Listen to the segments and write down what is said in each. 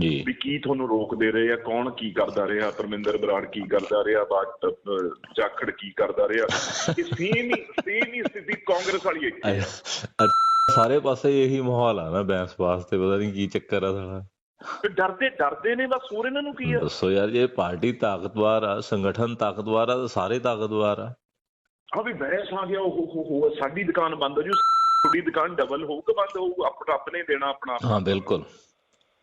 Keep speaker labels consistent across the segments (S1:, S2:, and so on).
S1: ਵੀ ਕੀ ਤੁਹਾਨੂੰ ਰੋਕਦੇ ਰਹੇ ਆ? ਕੌਣ ਕੀ ਕਰਦਾ ਰਿਹਾ? ਪਰਮਿੰਦਰ ਬਰਾੜ ਕੀ ਕਰਦਾ ਰਿਹਾ? ਅਹ, ਜਾਖੜ ਕੀ ਕਰਦਾ ਰਿਹਾ? ਇਹ ਸੇਮ ਹੀ ਸੇਮ ਹੀ ਸਥਿਤੀ ਕਾਂਗਰਸ ਵਾਲੀ ਹੈ
S2: ਅ- ਸਾਰੇ ਪਾਸੇ ਇਹੀ ਮਾਹੌਲ ਆ ਨਾ ਬੈਂਸ ਵਾਸਤੇ ਪਤਾ ਨਹੀਂ ਕੀ ਚੱਕਰ ਆ ਸਾਲਾ
S1: ਤੇ ਡਰਦੇ ਡਰਦੇ ਨੇ ਬਸ ਹੋਰ ਇਹਨਾਂ ਨੂੰ ਕੀ ਆ?
S2: ਦੱਸੋ ਯਾਰ ਜੇ ਪਾਰਟੀ ਤਾਕਤਵਰ ਆ ਸੰਗਠਨ ਤਾਕਤਵਰ ਆ ਤਾਂ ਸਾਰੇ ਤਾਕਤਵਰ ਆ।
S1: ਆ ਵੀ ਬਹਿਸ ਆ ਗਿਆ ਉਹ ਹੋ ਹੋ ਸਾਡੀ ਦੁਕਾਨ ਬੰਦ ਹੋ ਜੂ ਤੁਹਾਡੀ ਦੁਕਾਨ ਡਬਲ ਹੋਊਗਾ ਬੰਦ ਹੋਊ ਆਪਣਾ ਆਪਣੇ ਦੇਣਾ ਆਪਣਾ।
S2: ਹਾਂ ਬਿਲਕੁਲ।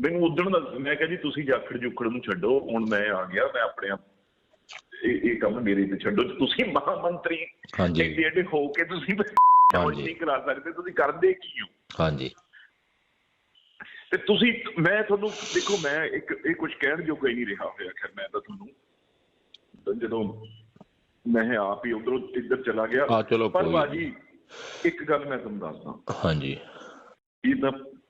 S1: ਮੈਨੂੰ ਉਦਣ ਦਾ ਮੈਂ ਕਿਹਾ ਜੀ ਤੁਸੀਂ ਜਾਖੜ ਜੁਖੜ ਨੂੰ ਛੱਡੋ ਹੁਣ ਮੈਂ ਆ ਗਿਆ ਮੈਂ ਆਪਣੇ ਆਪ ਇਹ ਇਹ ਕੰਮ ਮੇਰੇ ਤੇ ਛੱਡੋ ਤੁਸੀਂ ਮਹਾਮੰਤਰੀ
S2: ਹਾਂਜੀ।
S1: ਐਡੇ ਹੋ ਕੇ ਤੁਸੀਂ
S2: ਹਾਂਜੀ।
S1: ਨਹੀਂ ਕਰਾ ਸਕਦੇ ਤੁਸੀਂ ਕਰਦੇ ਕੀ ਹੋ?
S2: ਹਾਂਜੀ।
S1: ਤੇ ਤੁਸੀਂ ਮੈਂ ਤੁਹਾਨੂੰ ਦੇਖੋ ਮੈਂ ਇੱਕ ਇਹ ਕੁਝ ਕਹਿਣ ਜੋ ਕੋਈ ਨਹੀਂ ਰਿਹਾ ਹੋਇਆ ਖੈਰ ਮੈਂ ਤਾਂ ਤੁਹਾਨੂੰ ਜਦੋਂ ਮੈਂ ਆਪ ਹੀ ਉਧਰੋਂ ਇੱਧਰ ਚਲਾ ਗਿਆ ਪਰ ਬਾਜੀ ਇੱਕ ਗੱਲ ਮੈਂ ਤੁਹਾਨੂੰ ਦੱਸਦਾ।
S2: ਹਾਂਜੀ।
S1: ਇਹ ਤਾਂ